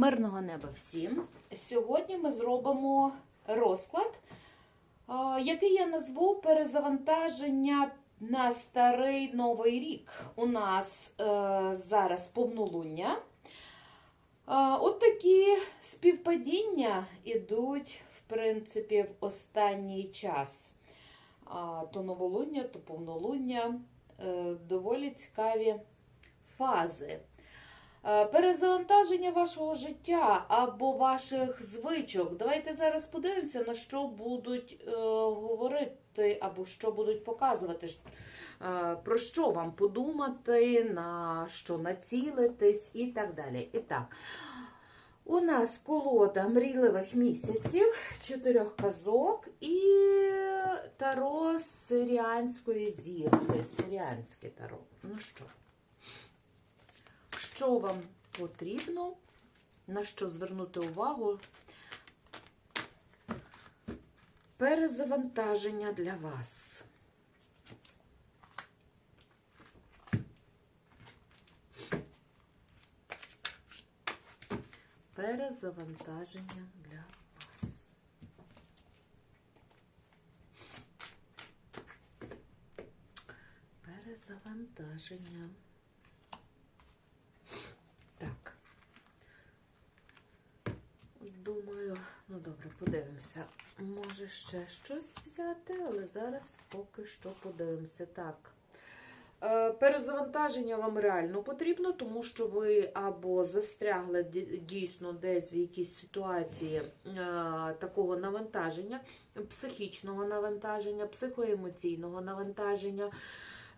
Мирного неба всім! Сьогодні ми зробимо розклад, який я назву перезавантаження на старий новий рік. У нас е, зараз повнолуння. А, От такі співпадіння ідуть, в принципі, в останній час. То новолуння, то повнолуння. Е, Доволі цікаві фази. Е, Перезавантаження вашого життя або ваших звичок. Давайте зараз подивимося, на що будуть е, говорити, або що будуть показувати, е, про що вам подумати, на що націлитись і так далі. І так, у нас колода мрійливих місяців, чотирьох казок і таро сиріанської зірки. Сиріанське таро. Ну що? Що вам потрібно, на що звернути увагу. Перезавантаження для вас. Перезавантаження для вас. Перезавантаження. Так. Думаю, ну добре, подивимося. Може ще щось взяти, але зараз поки що подивимося. Так. Е, Перезавантаження вам реально потрібно, тому що ви або застрягли дійсно десь в якійсь ситуації е, такого навантаження, психічного навантаження, психоемоційного навантаження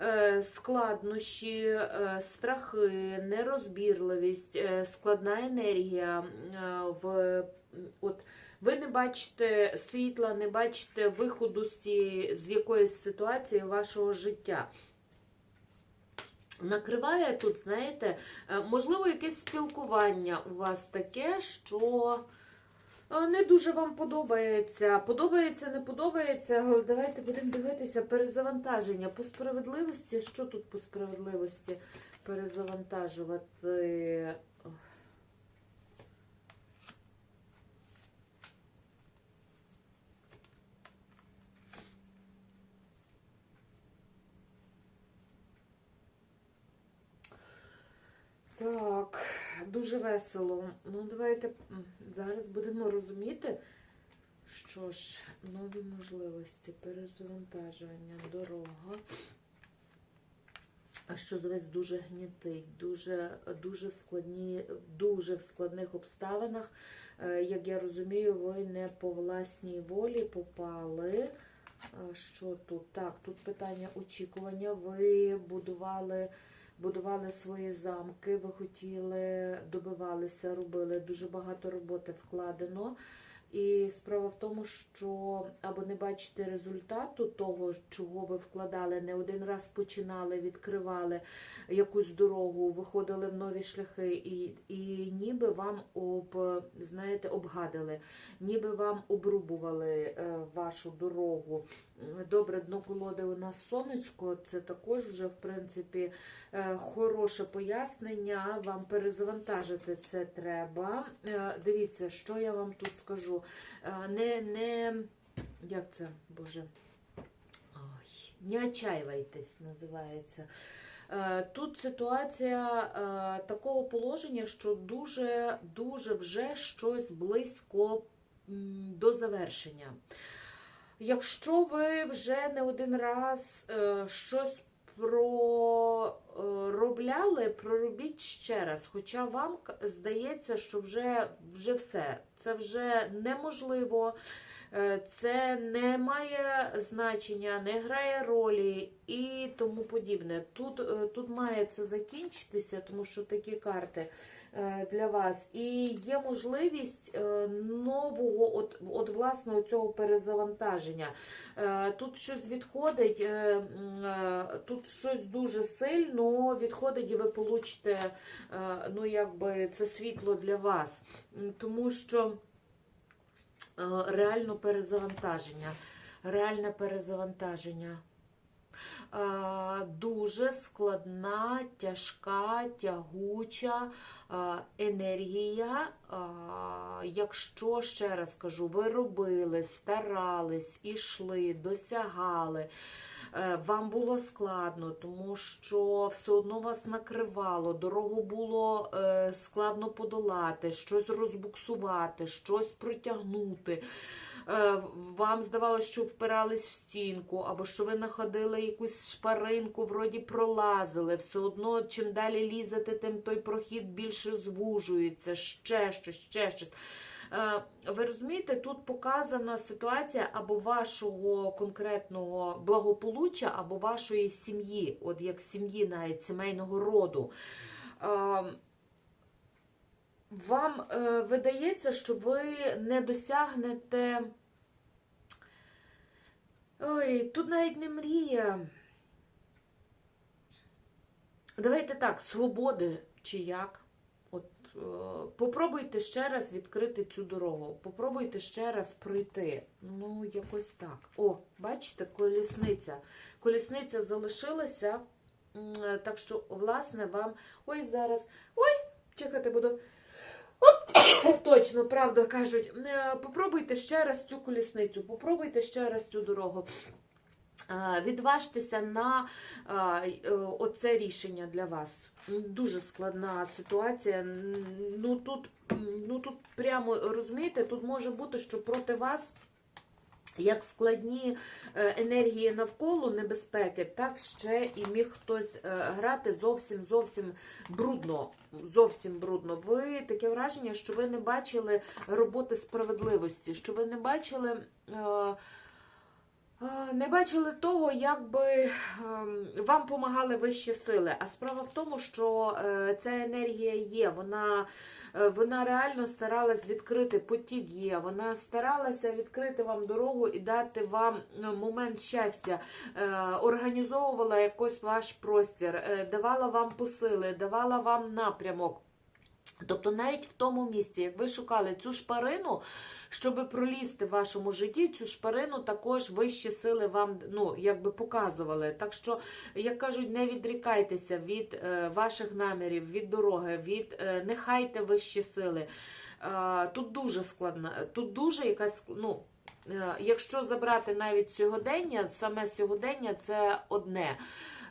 е, складнощі, страхи, нерозбірливість, складна енергія. В, от, ви не бачите світла, не бачите виходу з, якоїсь ситуації вашого життя. Накриває тут, знаєте, е, можливо, якесь спілкування у вас таке, що е, не дуже вам подобається. Подобається, не подобається. але Давайте будемо дивитися перезавантаження. По справедливості, що тут по справедливості перезавантажувати? Так, дуже весело. Ну, давайте зараз будемо розуміти, що ж, нові можливості, перезавантаження, дорога. А що весь дуже гнітить, дуже, дуже складні, дуже в складних обставинах. Е, Як я розумію, ви не по власній волі попали. Е, Що тут? Так, тут питання очікування. Ви будували будували свої замки, ви хотіли, добивалися, робили дуже багато роботи вкладено. І справа в тому, що або не бачите результату того, чого ви вкладали, не один раз починали, відкривали якусь дорогу, виходили в нові шляхи, і, і ніби вам об, знаєте, обгадили, ніби вам обрубували е, вашу дорогу. Добре, дно колоди у нас сонечко, це також вже, в принципі, е, хороше пояснення. Вам перезавантажити це треба. Е, Дивіться, що я вам тут скажу. Е, Не, не, як це, Боже? Ой, не отчаивайтесь, називається. Е, Тут ситуація е, такого положення, що дуже, дуже вже щось близько до завершення. Якщо ви вже не один раз щось проробляли, проробіть ще раз. Хоча вам здається, що вже, вже все, це вже неможливо, е, це не має значення, не грає ролі і тому подібне. Тут, е, тут має це закінчитися, тому що такі карти для вас. І є можливість е, нового, от, от власне, цього перезавантаження. Е, Тут щось відходить, е, е, тут щось дуже сильно відходить, і ви получите, е, ну, якби це світло для вас. Тому що е, реально перезавантаження. Реальне перезавантаження. Е, Дуже складна, тяжка, тягуча е, енергія. Е, Якщо ще раз кажу, ви робили, старались, ішли, досягали. Вам було складно, тому що все одно вас накривало, дорогу було складно подолати, щось розбуксувати, щось протягнути. Е, Вам здавалося, що впирались в стінку, або що ви находили якусь шпаринку, вроді пролазили. Все одно, чим далі лізете, тим той прохід більше звужується, ще щось, ще щось. Е, Ви розумієте, тут показана ситуація або вашого конкретного благополуччя, або вашої сім'ї, от як сім'ї, навіть сімейного роду. Вам е, видається, що ви не досягнете. Ой, тут навіть не мрія. Давайте так, свободи чи як. От е, попробуйте ще раз відкрити цю дорогу. Попробуйте ще раз пройти. Ну, якось так. О, бачите, колісниця. Колісниця залишилася. Е, Так що, власне, вам. Ой, зараз. Ой, чекати буду. Точно, правда кажуть. Е, Попробуйте ще раз цю колісницю, попробуйте ще раз цю дорогу. Е, Відважтеся на е, оце рішення для вас. Дуже складна ситуація. Ну тут, ну тут прямо розумієте, тут може бути, що проти вас. Як складні е, енергії навколо небезпеки, так ще і міг хтось е, грати зовсім зовсім брудно. Зовсім брудно. Ви таке враження, що ви не бачили роботи справедливості, що ви не бачили. е, Не бачили того, як би ем, вам допомагали вищі сили. А справа в тому, що ця енергія є, вона, вона реально старалась відкрити потік є, вона старалася відкрити вам дорогу і дати вам ну, момент щастя, е, організовувала якось ваш простір, е, давала вам посили, давала вам напрямок. Тобто навіть в тому місці, як ви шукали цю шпарину, щоб пролізти в вашому житті, цю шпарину також вищі сили вам ну, якби показували. Так що, як кажуть, не відрікайтеся від е, ваших намірів, від дороги, від е, не хайте вищі сили. Е, тут дуже складна, тут дуже якась, ну, е, якщо забрати навіть сьогодення, саме сьогодення це одне.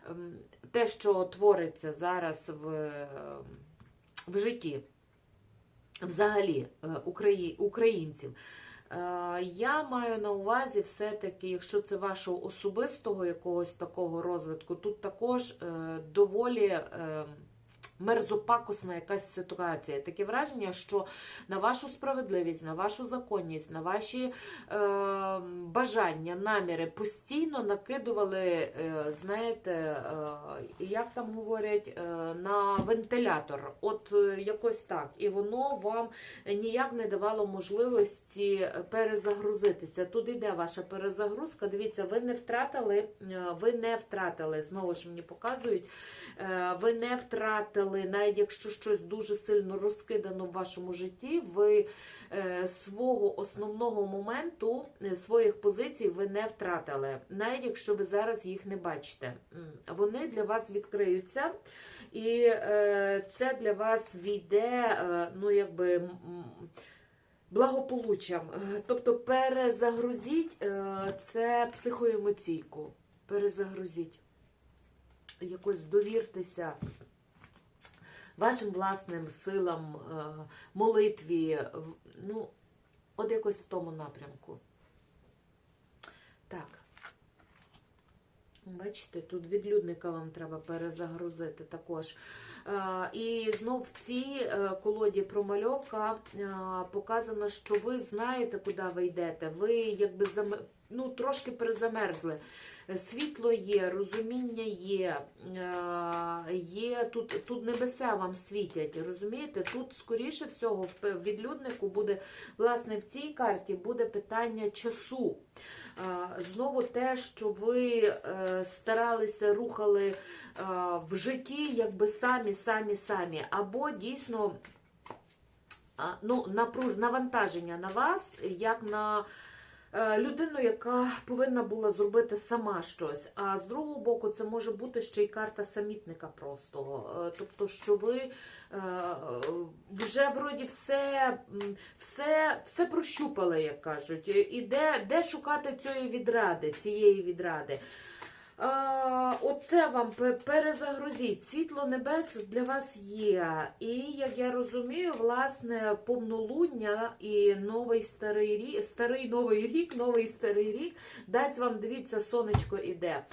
Ем, Те, що твориться зараз в, е, в житті взагалі е, українців. Е, Я маю на увазі все-таки, якщо це вашого особистого якогось такого розвитку, тут також е, доволі мерзопакосна якась ситуація. Таке враження, що на вашу справедливість, на вашу законність, на ваші е, бажання, наміри постійно накидували, е, знаєте, е, як там говорять, е, на вентилятор. От е, якось так. І воно вам ніяк не давало можливості перезагрузитися. Тут йде ваша перезагрузка. Дивіться, ви не втратили, е, ви не втратили, знову ж мені показують, ви не втратили, навіть якщо щось дуже сильно розкидано в вашому житті, ви е, свого основного моменту, е, своїх позицій ви не втратили, навіть якщо ви зараз їх не бачите. Вони для вас відкриються. І е, це для вас війде, е, ну якби благополуччям. Е, Тобто перезагрузіть е, це психоемоційку. Перезагрузіть. Якось довіртеся вашим власним силам, е, молитві. Ну, от якось в тому напрямку. Так. Бачите, тут відлюдника вам треба перезагрузити також. Е, І знов в цій е, колоді промальовка показано, що ви знаєте, куди ви йдете. Ви якби ну, трошки перезамерзли. Світло є, розуміння є, е, є тут, тут небеса вам світять, розумієте? Тут, скоріше всього, в відлюднику буде, власне, в цій карті буде питання часу. Е, Знову те, що ви е, старалися, рухали в житті, якби самі, самі, самі, або дійсно ну, навантаження на вас, як на людину, яка повинна була зробити сама щось. А з другого боку, це може бути ще й карта самітника просто. Е, Тобто, що ви е, вже вроді все, все, все прощупали, як кажуть. І де, де шукати цієї відради, цієї відради. Оце вам перезагрузіть. Світло небес для вас є. І як я розумію, власне, повнолуння і новий старий рік, старий новий рік, новий старий рік дасть вам, дивіться, сонечко іде.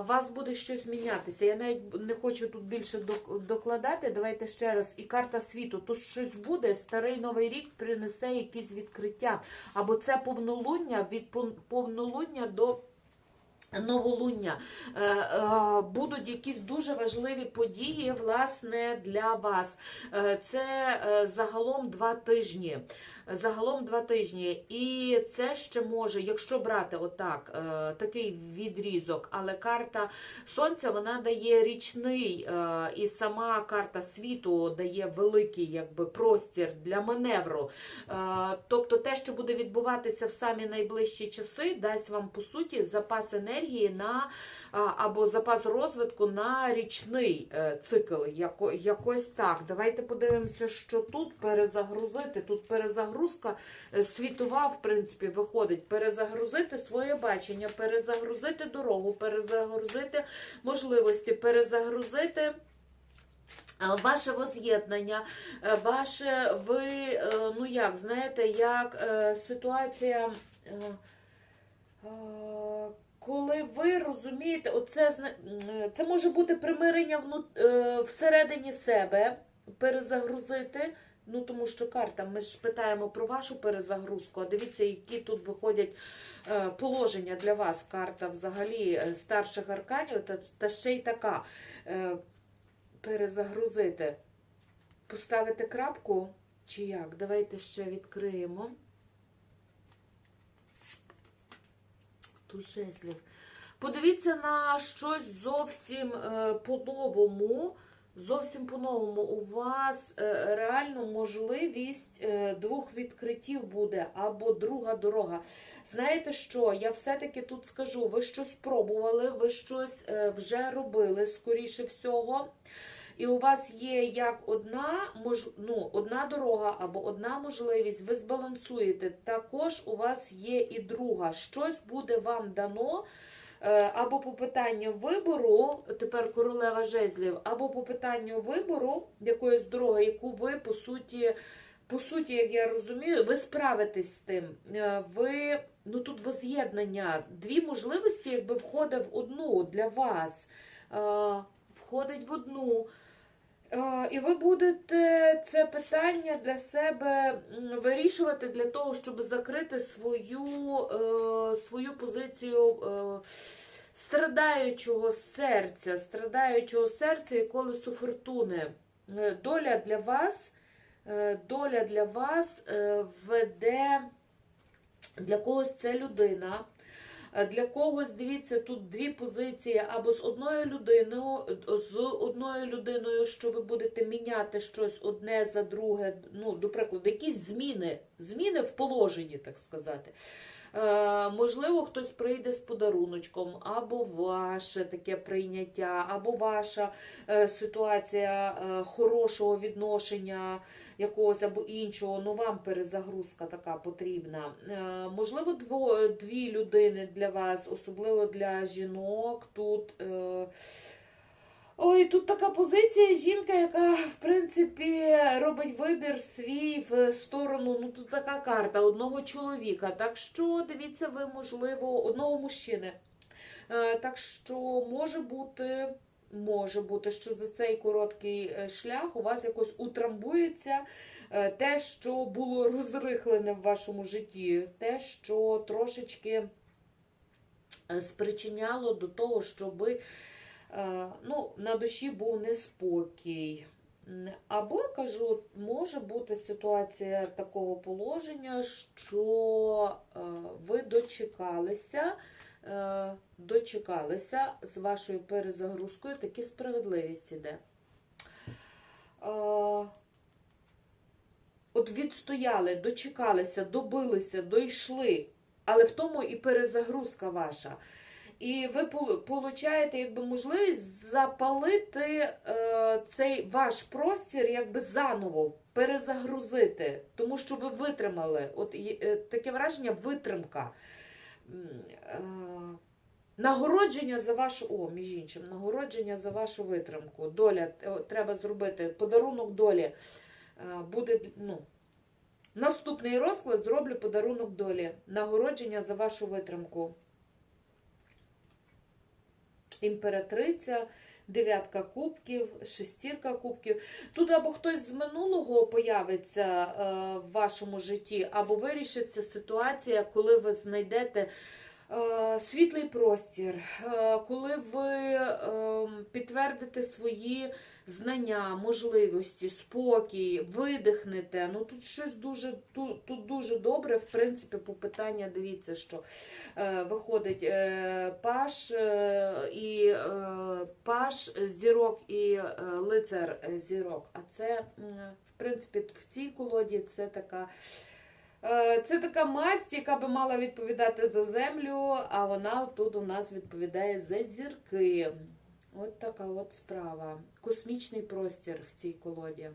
У вас буде щось мінятися. Я навіть не хочу тут більше док- докладати. Давайте ще раз. І карта світу. Тут щось буде. Старий новий рік принесе якісь відкриття. Або це повнолуння від повнолуння до. Новолуння Е, е, будуть якісь дуже важливі події власне для вас. Е, Це загалом два тижні. Загалом два тижні. І це ще може, якщо брати отак, е, такий відрізок, але карта сонця вона дає річний, е, і сама карта світу дає великий якби, простір для маневру. Е, Тобто те, що буде відбуватися в самі найближчі часи, дасть вам по суті запас енергії на або запас розвитку на річний цикл. Яко, якось так. Давайте подивимося, що тут перезагрузити. Тут перезагрузка е, світова, в принципі, виходить. Перезагрузити своє бачення, перезагрузити дорогу, перезагрузити можливості, перезагрузити. Ваше воз'єднання, е, ваше ви, е, ну як, знаєте, як е, ситуація, е, е, коли ви розумієте, оце це може бути примирення е, всередині себе, перезагрузити. Ну, тому що карта, ми ж питаємо про вашу перезагрузку, а дивіться, які тут виходять е, положення для вас. Карта взагалі е, старших арканів, та, та ще й така. Е, перезагрузити. Поставити крапку чи як? Давайте ще відкриємо. Тут жезлів. Подивіться на щось зовсім по-новому. Зовсім по-новому. У вас е, реально можливість е, двох відкриттів буде або друга дорога. Знаєте що? Я все-таки тут скажу: ви щось пробували, ви щось е, вже робили, скоріше всього. І у вас є як одна ну, одна дорога або одна можливість, ви збалансуєте. Також у вас є і друга. Щось буде вам дано. Е, Або по питанню вибору, тепер королева жезлів, або по питанню вибору якоїсь дороги, яку ви по суті, по суті, як я розумію, ви справитесь з тим. Е, Ви ну тут воз'єднання, дві можливості, якби входить в одну для вас. Е, Входить в одну. Е, І ви будете це питання для себе вирішувати для того, щоб закрити свою, е, свою позицію е, страдаючого серця, страдаючого серця і колесо фортуни. Доля для вас, доля для вас веде для когось це людина. Е, Для когось, дивіться, тут дві позиції або з одною людиною, з одною людиною, що ви будете міняти щось одне за друге, ну, до прикладу, якісь зміни, зміни в положенні, так сказати. Е, можливо, хтось прийде з подаруночком, або ваше таке прийняття, або ваша е, ситуація е, хорошого відношення якогось або іншого, ну вам перезагрузка така потрібна. Можливо, дві людини для вас, особливо для жінок. Тут. Ой, тут така позиція жінка, яка в принципі робить вибір свій в сторону. Ну тут така карта одного чоловіка. Так що дивіться, ви можливо одного мужчини. Е, Так що може бути, може бути, що за цей короткий е, шлях у вас якось утрамбується е, те, що було розрихлене в вашому житті, те, що трошечки спричиняло до того, щоби ну, на душі був неспокій. Або, кажу, може бути ситуація такого положення, що е, ви дочекалися, е, дочекалися з вашою перезагрузкою, таки справедливість іде. Е, От відстояли, дочекалися, добилися, дійшли Але в тому і перезагрузка ваша. І ви пол- получаєте якби можливість запалити е, цей ваш простір якби заново, перезагрузити, тому що ви витримали. От е, таке враження витримка. Е, Нагородження за вашу, о, між іншим, нагородження за вашу витримку. Доля, е, треба зробити подарунок долі. Е, Буде, ну, наступний розклад зроблю подарунок долі. Нагородження за вашу витримку. Імператриця, дев'ятка кубків, шестірка кубків. Тут або хтось з минулого появиться е, в вашому житті, або вирішиться ситуація, коли ви знайдете світлий простір, е, коли ви е, підтвердите свої знання, можливості, спокій, видихнете. Ну тут щось дуже тут, тут дуже добре. В принципі, по питання дивіться, що е, виходить е, паш е, і е, паш зірок і е, лицар зірок. А це, в принципі, в цій колоді це така. Е, Це така масть, яка би мала відповідати за землю, а вона тут у нас відповідає за зірки. От така от справа. Космічний простір в цій колоді.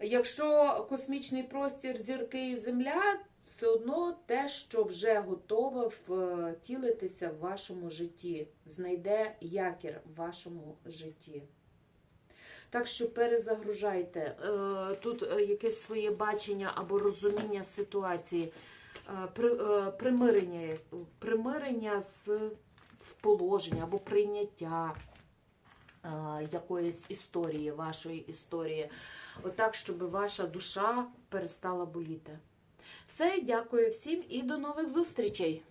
Якщо космічний простір, зірки і земля, все одно те, що вже готове втілитися в вашому житті, знайде якір в вашому житті. Так що перезагружайте. Е, Тут е, якесь своє бачення або розуміння ситуації, Е, при- примирення, примирення з положення або прийняття якоїсь історії, вашої історії. Отак, щоб ваша душа перестала боліти. Все, дякую всім і до нових зустрічей!